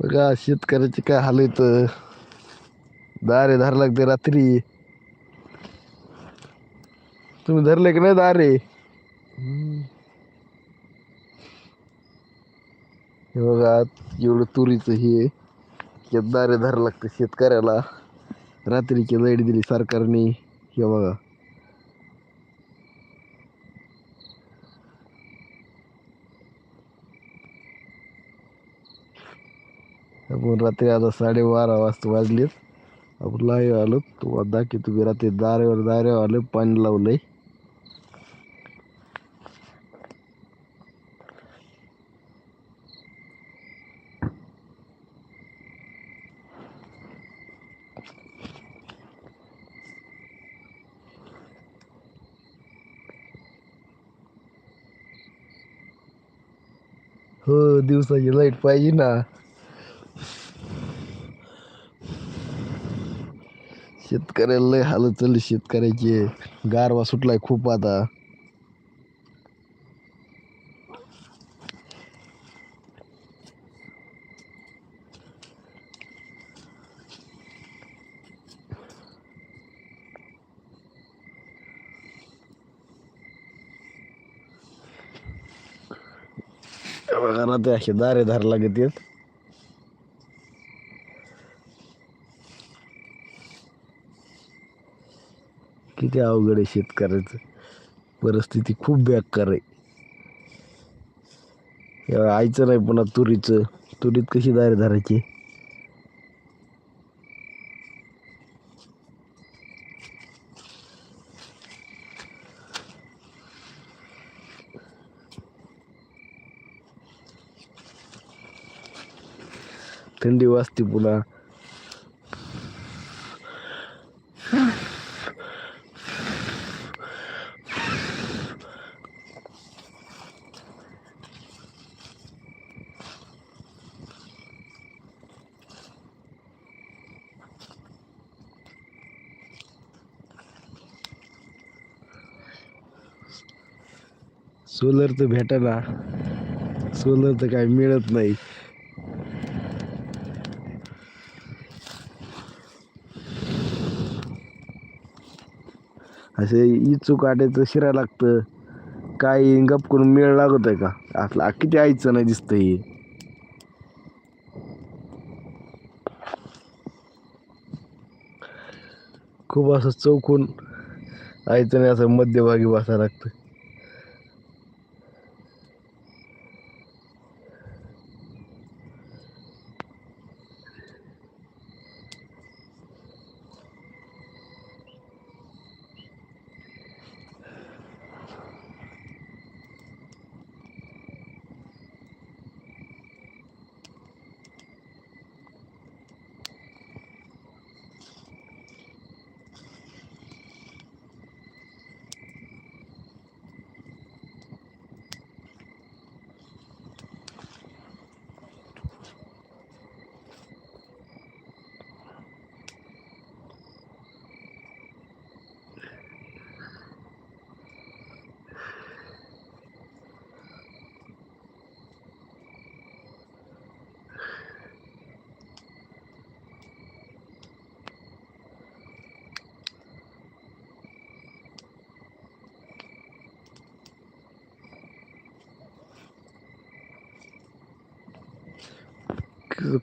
बघा शेतकऱ्याचे काय हाल येत दारे धार लागते रात्री. तुम्ही धरले की नाही दारे? हे बघा एवढं तुरीचं हे दारे धार लागते शेतकऱ्याला. रात्रीची लाइट दिली सरकारने. हे बघा. आपण रात्री आता साडेबारा वाजता वाजलेत. आपण लाईव्ह आलो. तो दाखी तुम्ही रात्री दारेवर दारेवर आलो पाणी लावलंय. हो दिवसाची लाइट पाहिजे ना. शेतकऱ्याला लय हालत चालली शेतकऱ्याचे. गारवा सुटलाय खूप आता. बघा ना ते असे दारे धार लागत आहेत. किती अवघड आहे शेतकऱ्याचं. परिस्थिती खूप बेकार आहे. या आईचं नाही पुन्हा तुरीचं. तुरीत कशी दारे धरायची? थंडी वाजते पुन्हा. सोलर तर भेटाना सोलर तर काय मिळत नाही. असे इचू काट्याचं शिरा लागतं. काही गप करून मेळ लागत आहे का? आपला किती आईचं नाही दिसतं हे खूप असं चौकून आईचं नाही असं मध्यभागी बसायला लागतं.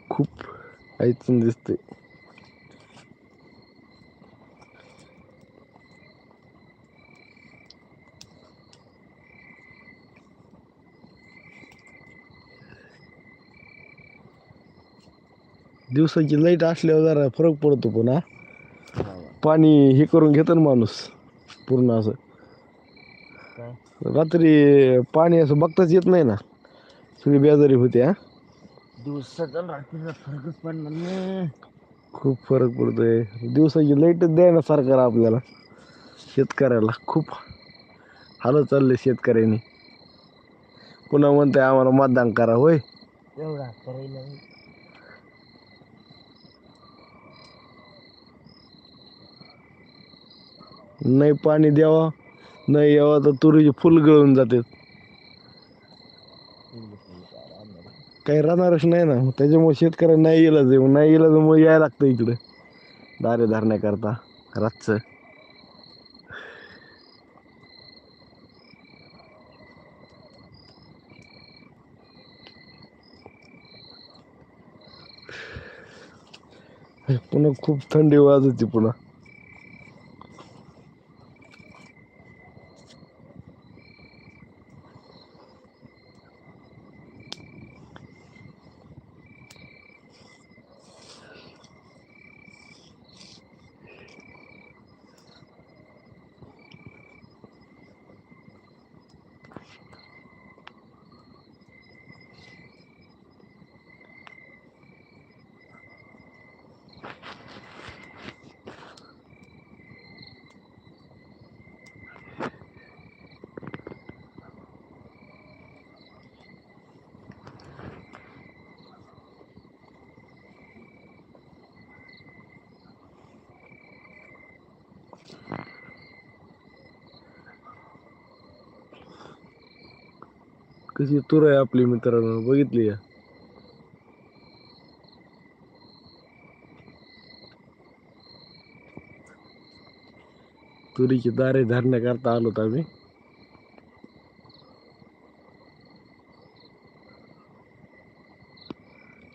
खूप आईचं दिसतंय. दिवसाची लाइट असल्यावर जरा फरक पडतो पुन्हा पाणी हे करून घेतं ना माणूस पूर्ण असं. रात्री पाणी असं बघताच येत नाही ना. सगळी बेजारी होते हा. दिवसाचा रात्रीचा फरकच पडणार नाही. खूप फरक पडतोय. दिवसाची लाईटच द्याय ना सरकार आपल्याला. शेतकऱ्याला खूप हालत चालले शेतकऱ्यांनी. पुन्हा म्हणताय आम्हाला मतदान करा होय? एवढा करायला नाही पाणी द्यावा नाही यावं तर तुरीचे फुल गळून जाते काही राहणारच नाही ना. त्याच्यामुळे शेतकऱ्यांना नाही इलाज आहे. नाही इलाजामुळे यायला लागतं इकडं. दारे धरण्याकरता. रातचं. पुन्हा खूप थंडी वाजते पुन्हा. कशी तूर आहे आपली मित्रांनो? बघितली का? तुरीची दारे धरण्याकरता आलोत आम्ही.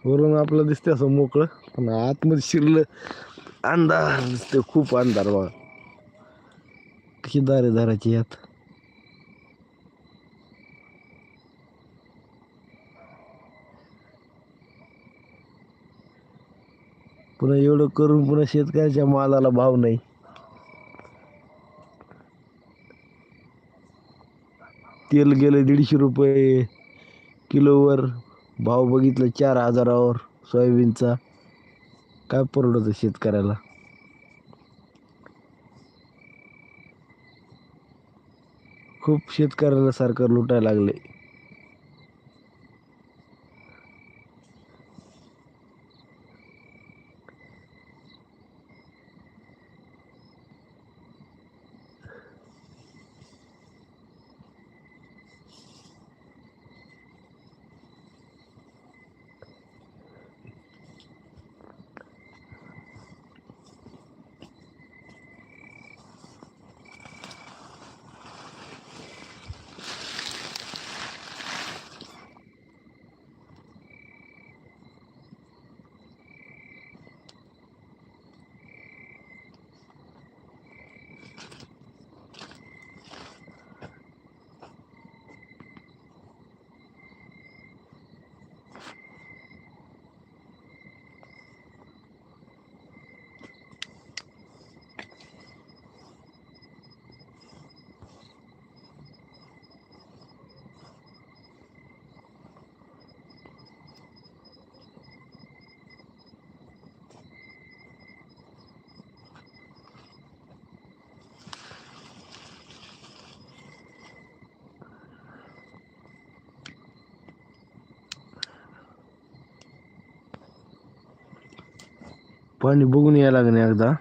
वरून आपलं दिसते असं मोकळं पण आतमध्ये शिरलं अंधार दिसते खूप अंधार बघा. कशी दारे धरायची यात? पुन्हा एवढं करून पुन्हा शेतकऱ्याच्या मालाला भाव नाही. तेल गेलं दीडशे रुपये किलोवर भाव बघितलं चार हजारावर सोयाबीनचा. काय परवडत शेतकऱ्याला? खूप शेतकऱ्याला सरकार लुटायला लागले. पाणी बघून यायला लागणे एकदा.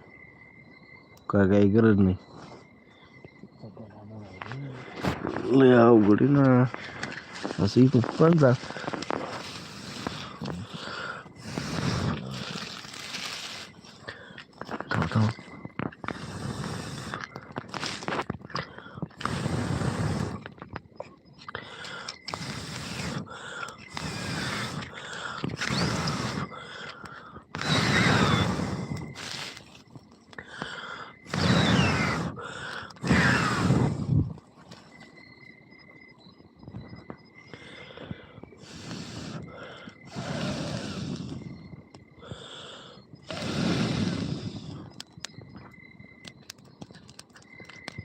काय काही गरज नाही. लय अवघड ना. असं इथं पण जा.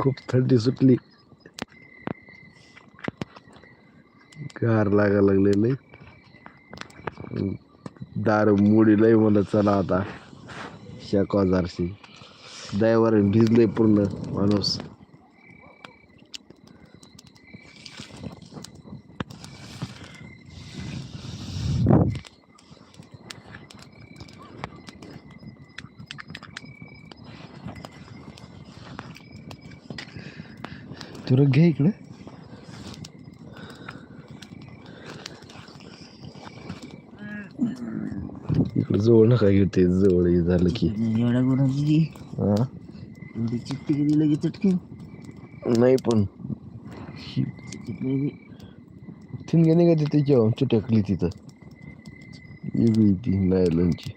खूप थंडी सुटली गार लागा लागलेले दार मुडी लय मला चला आता. शेकवाजारशी दयावर भिजले पूर्ण माणूस. सुरत घे इकडे. इकडे जवळ नका घेऊ ते जवळ हे झालं की. लगेच चटकी नाही पण. थिनगे नाही का तिथे जेव्हा तिथं. वेगळी ती नायलॉनची.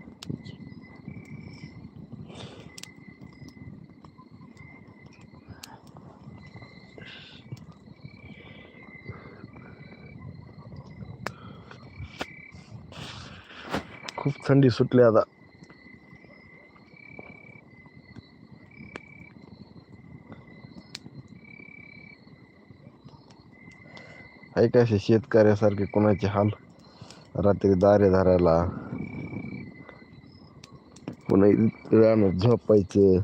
थंडी सुटली आता. ऐका असे शेतकऱ्यासारखे कुणाचे हाल? रात्री दारे धरायला. पुन्हा रानात झोपायचं.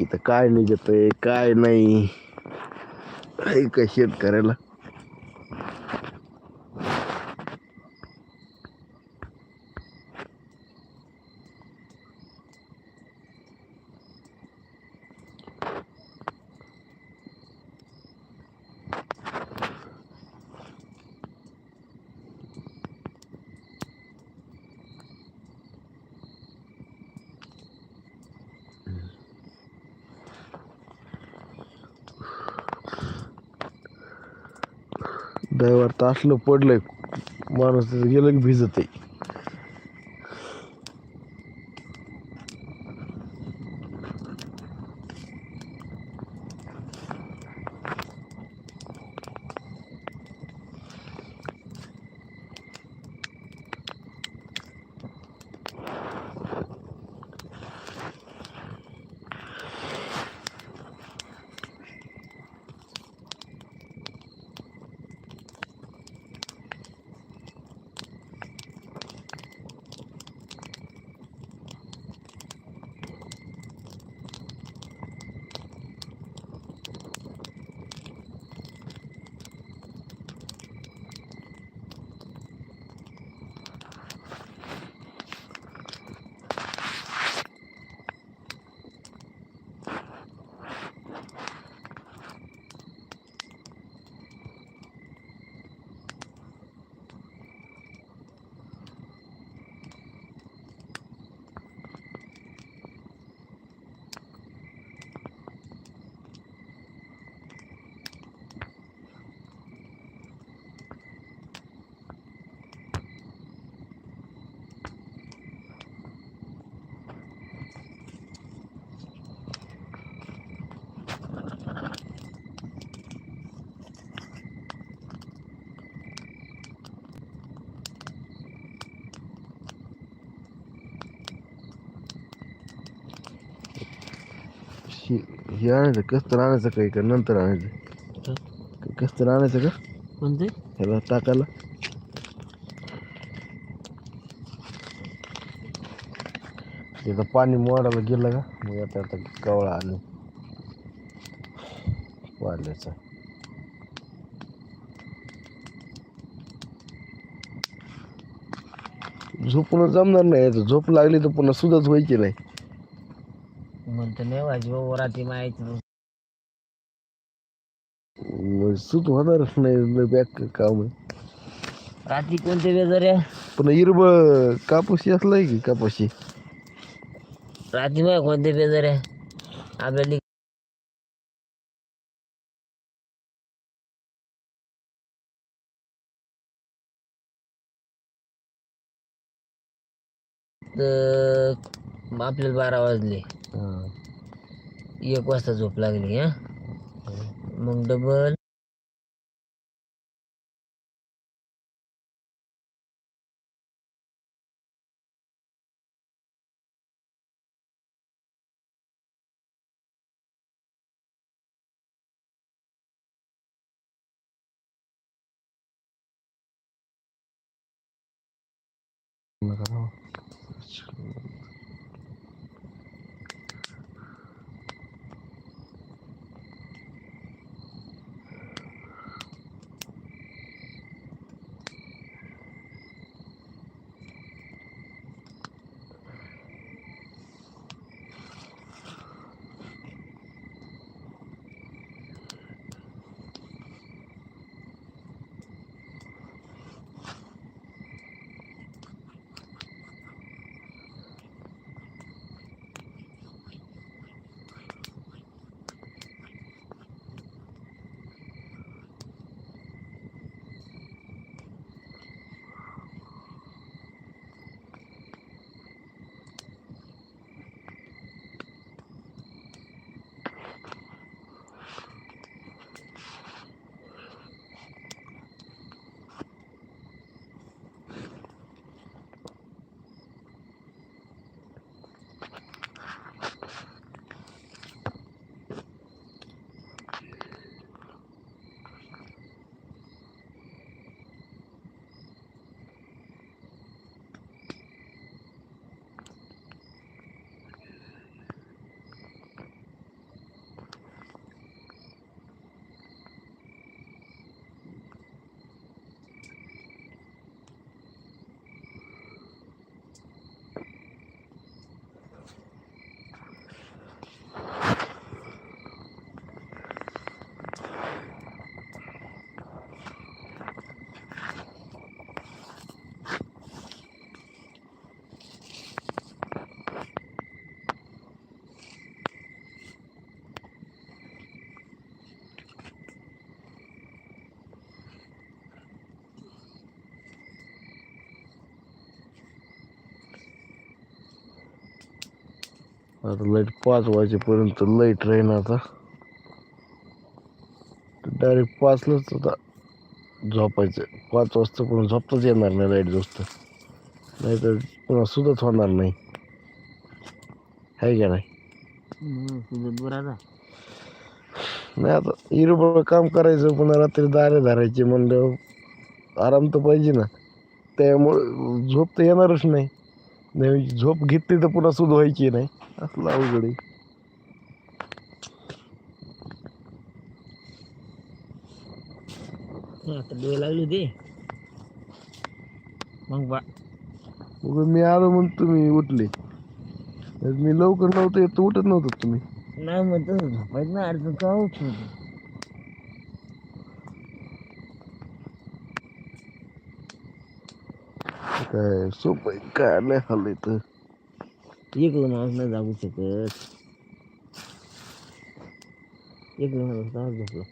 इथं काय निघतंय काय नाही. ऐका शेतकऱ्याला. ड्रायव्हर तर असलं पडलंय. माणूस गेलं की भिजत आहे हे आणायचं कसं आणायचं काही का? नंतर आणायचं. कसं आणायचं का? कोणते ह्याला टाकायला. तिथं पाणी मोडायला गेलं का? मग आता आता कवळा आणि. वाढल्याचा झोपून जमणार नाही. झोप लागली तर पुन्हा सुद्धाच व्हायची नाही. नाही व्हायची रात्री माहिती मग सूत होणारच नाही बॅक काम आहे. रात्री कोणते बेजार आहे? पण इरब कापूसी असलाय की कापूसी? रात्री मग कोणते बेजार आहे. आपल्याला तर आपल्याला बारा वाजले. एक वाजता झोप लागली हा मग डबल Gracias. आता लाइट पाच वाजेपर्यंत लाइट राहीन आता. डायरेक्ट पाचलाच आता झोपायचं. पाच वाजता पण झोपताच येणार नाही लाइट जास्त नाही तर पुन्हा सुद्धा होणार नाही. आहे का नाही? आता नाही आता हिरोबरोबर काम करायचं पुन्हा रात्री दारे धरायचे म्हणल्यावर आराम तर पाहिजे ना. त्यामुळे झोप तर येणारच नाही. नाही झोप घेतली तर पुन्हा सुध व्हायची नाही? असलं अवघड आहे. आता डोळे लागले ते मग बा मग मी आलो म्हणून तुम्ही उठले. मी लवकर नव्हतं येत उठत नव्हतं तुम्ही. नाही मग तसं झोपायचं ना अडचण का उठतो काय सोपं काय नाही हल्लं तर एकलं माणूस नाही जागू शकत एकलं माणूस का झोपला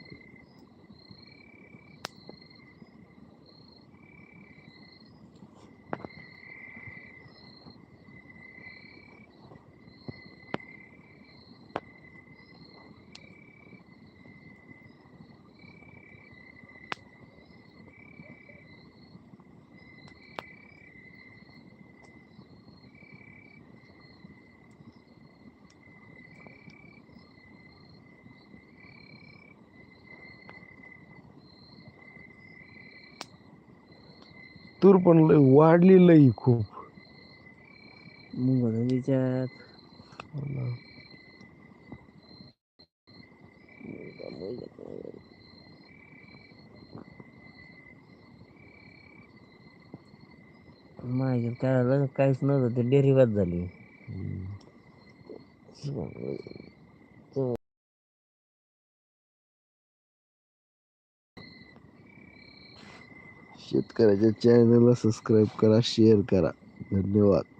तूर पण लय वाढली लई खूप मग माझ्या काय काहीच नव्हतं ते डेअरी झाली. शेतकऱ्याच्या चॅनलला सबस्क्राईब करा शेअर करा. धन्यवाद.